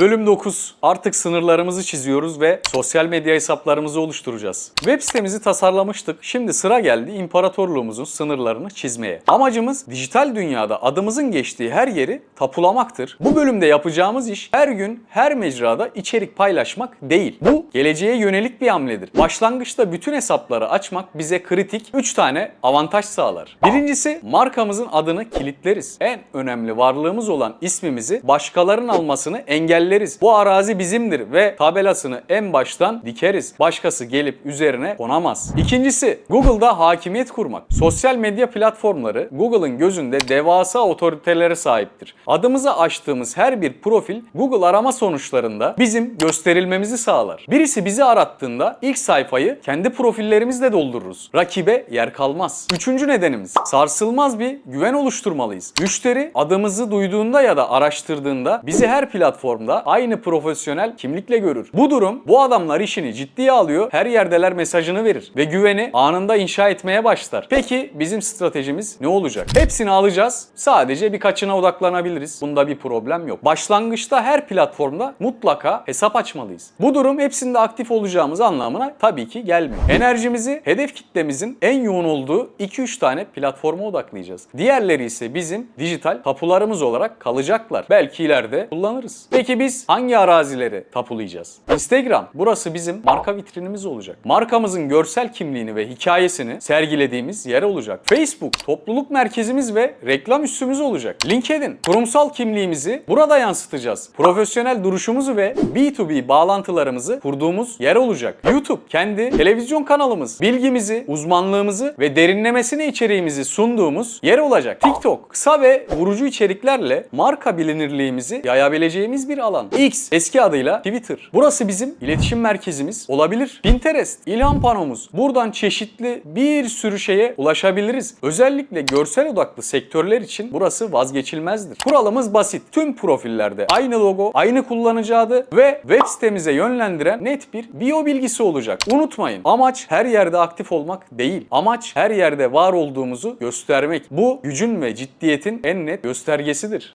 Bölüm 9. Artık sınırlarımızı çiziyoruz ve sosyal medya hesaplarımızı oluşturacağız. Web sitemizi tasarlamıştık. Şimdi sıra geldi imparatorluğumuzun sınırlarını çizmeye. Amacımız dijital dünyada adımızın geçtiği her yeri tapulamaktır. Bu bölümde yapacağımız iş her gün her mecrada içerik paylaşmak değil. Bu geleceğe yönelik bir hamledir. Başlangıçta bütün hesapları açmak bize kritik 3 tane avantaj sağlar. Birincisi markamızın adını kilitleriz. En önemli varlığımız olan ismimizi başkalarının almasını engelleriz. Bu arazi bizimdir ve tabelasını en baştan dikeriz. Başkası gelip üzerine konamaz. İkincisi Google'da hakimiyet kurmak. Sosyal medya platformları Google'ın gözünde devasa otoritelere sahiptir. Adımızı açtığımız her bir profil Google arama sonuçlarında bizim gösterilmemizi sağlar. Birisi bizi arattığında ilk sayfayı kendi profillerimizle doldururuz. Rakibe yer kalmaz. Üçüncü nedenimiz sarsılmaz bir güven oluşturmalıyız. Müşteri adımızı duyduğunda ya da araştırdığında bizi her platformda aynı profesyonel kimlikle görür. Bu durum bu adamlar işini ciddiye alıyor, her yerdeler mesajını verir ve güveni anında inşa etmeye başlar. Peki bizim stratejimiz ne olacak? Hepsini alacağız. Sadece birkaçına odaklanabiliriz. Bunda bir problem yok. Başlangıçta her platformda mutlaka hesap açmalıyız. Bu durum hepsinde aktif olacağımız anlamına tabii ki gelmiyor. Enerjimizi hedef kitlemizin en yoğun olduğu 2-3 tane platforma odaklayacağız. Diğerleri ise bizim dijital tapularımız olarak kalacaklar. Belki ileride kullanırız. Peki biz hangi arazileri tapulayacağız? Instagram. Burası bizim marka vitrinimiz olacak. Markamızın görsel kimliğini ve hikayesini sergilediğimiz yer olacak. Facebook topluluk merkezimiz ve reklam üssümüz olacak. LinkedIn kurumsal kimliğimizi burada yansıtacağız. Profesyonel duruşumuzu ve B2B bağlantılarımızı kurduğumuz yer olacak. YouTube kendi televizyon kanalımız, bilgimizi, uzmanlığımızı ve derinlemesine içeriğimizi sunduğumuz yer olacak. TikTok kısa ve vurucu içeriklerle marka bilinirliğimizi yayabileceğimiz bir alan. X eski adıyla Twitter. Burası bizim iletişim merkezimiz olabilir. Pinterest ilham panomuz. Buradan çeşitli bir sürü şeye ulaşabiliriz. Özellikle görsel odaklı sektörler için burası vazgeçilmezdir. Kuralımız basit. Tüm profillerde aynı logo, aynı kullanıcı adı ve web sitemize yönlendiren net bir bio bilgisi olacak. Unutmayın amaç her yerde aktif olmak değil. Amaç her yerde var olduğumuzu göstermek. Bu gücün ve ciddiyetin en net göstergesidir.